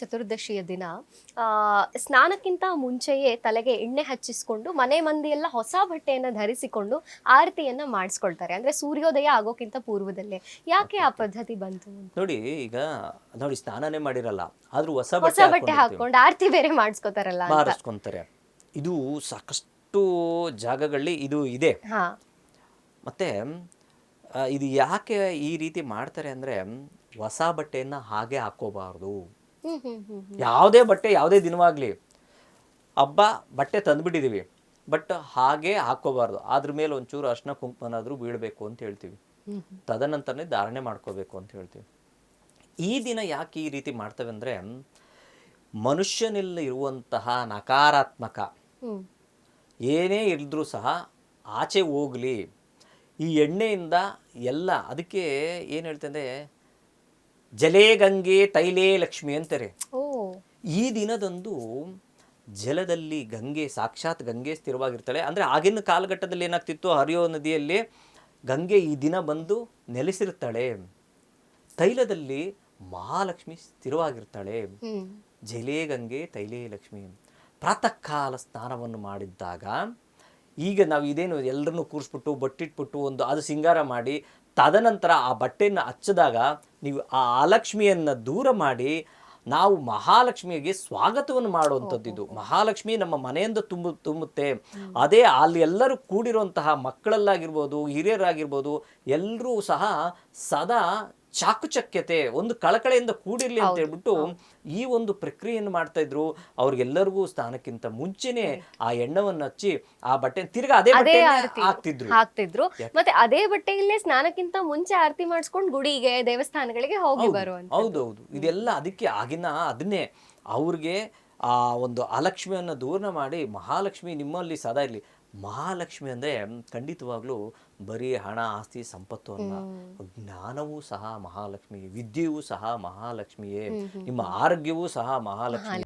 ಚತುರ್ದಶಿಯ ದಿನ ಸ್ನಾನಕ್ಕಿಂತ ಮುಂಚೆಯೇ ತಲೆಗೆ ಎಣ್ಣೆ ಹಚ್ಚಿಸ್ಕೊಂಡು ಮನೆ ಮಂದಿಯೆಲ್ಲ ಎಲ್ಲ ಹೊಸ ಬಟ್ಟೆಯನ್ನು ಧರಿಸಿಕೊಂಡು ಆರತಿಯನ್ನ ಮಾಡಿಸ್ಕೊಳ್ತಾರೆ. ಅಂದ್ರೆ ಸೂರ್ಯೋದಯ ಆಗೋಕ್ಕಿಂತ ಪೂರ್ವದಲ್ಲೇ. ಯಾಕೆ ಆ ಪದ್ಧತಿ ಬಂತು? ನೋಡಿ ಈಗ ನೋಡಿ ಸ್ನಾನನೇ ಮಾಡಿರಲ್ಲ ಆದ್ರೂ ಹೊಸ ಹೊಸ ಬಟ್ಟೆ ಹಾಕೊಂಡು ಆರತಿ ಬೇರೆ ಮಾಡಿಸ್ಕೊತಾರಲ್ಲ ಇದು ಸಾಕಷ್ಟು ಜಾಗಗಳಲ್ಲಿ ಇದು ಇದೆ. ಹಾ. ಮತ್ತೆ ಇದು ಯಾಕೆ ಈ ರೀತಿ ಮಾಡ್ತಾರೆ ಅಂದ್ರೆ ಹೊಸ ಬಟ್ಟೆಯನ್ನ ಹಾಗೆ ಹಾಕೋಬಾರ್ದು. ಯಾವುದೇ ಬಟ್ಟೆ ಯಾವುದೇ ದಿನವಾಗ್ಲಿ ಹಬ್ಬ ಬಟ್ಟೆ ತಂದುಬಿಟ್ಟಿದ್ದೀವಿ ಬಟ್ ಹಾಗೆ ಹಾಕೋಬಾರ್ದು ಅದ್ರ ಮೇಲೆ ಒಂಚೂರು ಅರ್ಶನ ಕುಂಕುಮನಾದ್ರೂ ಬೀಳಬೇಕು ಅಂತ ಹೇಳ್ತೀವಿ ತದನಂತರನೇ ಧಾರಣೆ ಮಾಡ್ಕೋಬೇಕು ಅಂತ ಹೇಳ್ತೀವಿ ಈ ದಿನ ಯಾಕೆ ಈ ರೀತಿ ಮಾಡ್ತೇವೆ ಅಂದರೆ ಮನುಷ್ಯನಲ್ಲಿ ಇರುವಂತಹ ನಕಾರಾತ್ಮಕ ಏನೇ ಇದ್ರೂ ಸಹ ಆಚೆ ಹೋಗಲಿ ಈ ಎಣ್ಣೆಯಿಂದ ಎಲ್ಲ ಅದಕ್ಕೆ ಏನು ಹೇಳ್ತಂದ್ರೆ ಜಲೇ ಗಂಗೆ ತೈಲೇ ಲಕ್ಷ್ಮಿ ಅಂತಾರೆ. ಈ ದಿನದಂದು ಜಲದಲ್ಲಿ ಗಂಗೆ ಸಾಕ್ಷಾತ್ ಗಂಗೆ ಸ್ಥಿರವಾಗಿರ್ತಾಳೆ. ಅಂದರೆ ಆಗಿನ ಕಾಲಘಟ್ಟದಲ್ಲಿ ಏನಾಗ್ತಿತ್ತು? ಹರಿಯೋ ನದಿಯಲ್ಲಿ ಗಂಗೆ ಈ ದಿನ ಬಂದು ನೆಲೆಸಿರ್ತಾಳೆ ತೈಲದಲ್ಲಿ ಮಹಾಲಕ್ಷ್ಮಿ ಸ್ಥಿರವಾಗಿರ್ತಾಳೆ. ಜಲೇ ಗಂಗೆ ತೈಲೇ ಲಕ್ಷ್ಮಿ. ಪ್ರಾತಃ ಕಾಲ ಸ್ನಾನವನ್ನು ಮಾಡಿದ್ದಾಗ ಈಗ ನಾವು ಇದೇನು ಎಲ್ಲರನ್ನೂ ಕೂರಿಸ್ಬಿಟ್ಟು ಬಟ್ಟಿಟ್ಬಿಟ್ಟು ಒಂದು ಅದು ಸಿಂಗಾರ ಮಾಡಿ ತದನಂತರ ಆ ಬಟ್ಟೆಯನ್ನು ಹಚ್ಚಿದಾಗ ನೀವು ಆ ಆಲಕ್ಷ್ಮಿಯನ್ನು ದೂರ ಮಾಡಿ ನಾವು ಮಹಾಲಕ್ಷ್ಮಿಗೆ ಸ್ವಾಗತವನ್ನು ಮಾಡುವಂಥದ್ದು ಇದು. ಮಹಾಲಕ್ಷ್ಮಿ ನಮ್ಮ ಮನೆಯಿಂದ ತುಂಬು ತುಂಬುತ್ತೆ. ಅದೇ ಅಲ್ಲಿ ಎಲ್ಲರೂ ಕೂಡಿರುವಂತಹ ಮಕ್ಕಳಲ್ಲಾಗಿರ್ಬೋದು ಹಿರಿಯರಾಗಿರ್ಬೋದು ಎಲ್ಲರೂ ಸಹ ಸದಾ ಚಾಕುಚಕ್ಯತೆ ಒಂದು ಕಳಕಳೆಯಿಂದ ಕೂಡಿರ್ಲಿ ಅಂತ ಹೇಳ್ಬಿಟ್ಟು ಈ ಒಂದು ಪ್ರಕ್ರಿಯೆಯನ್ನು ಮಾಡ್ತಾ ಇದ್ರು ಅವ್ರಿಗೆಲ್ಲರಿಗೂ ಸ್ನಾನಕ್ಕಿಂತ ಮುಂಚೆನೆ ಆ ಎಣ್ಣವನ್ನು ಹಚ್ಚಿ ಆ ಬಟ್ಟೆ ತಿರ್ಗಾ ಅದೇ ಬಟ್ಟೆ ಹಾಕ್ತಿದ್ರು. ಹಾಕ್ತಿದ್ರು. ಮತ್ತೆ ಅದೇ ಬಟ್ಟೆಯಲ್ಲೇ ಸ್ನಾನಕ್ಕಿಂತ ಮುಂಚೆ ಆರತಿ ಮಾಡಿಸ್ಕೊಂಡು ಗುಡಿಗೆ ದೇವಸ್ಥಾನಗಳಿಗೆ ಹೋಗಿ ಬರುವಂತ ಹೌದೌದು ಇದೆಲ್ಲ ಅದಕ್ಕೆ ಆಗಿನ ಅದನ್ನೇ ಅವ್ರಿಗೆ ಆ ಒಂದು ಅಲಕ್ಷ್ಮಿಯನ್ನು ದೂರ ಮಾಡಿ ಮಹಾಲಕ್ಷ್ಮಿ ನಿಮ್ಮಲ್ಲಿ ಸದಾ ಇರಲಿ. ಮಹಾಲಕ್ಷ್ಮಿ ಅಂದ್ರೆ ಖಂಡಿತವಾಗ್ಲೂ ಬರೀ ಹಣ ಆಸ್ತಿ ಸಂಪತ್ತು ಅಲ್ಲ. ಜ್ಞಾನವೂ ಸಹ ಮಹಾಲಕ್ಷ್ಮಿ ವಿದ್ಯೆಯೂ ಸಹ ಮಹಾಲಕ್ಷ್ಮಿಯೇ. ನಿಮ್ಮ ಆರೋಗ್ಯವೂ ಸಹ ಮಹಾಲಕ್ಷ್ಮಿ.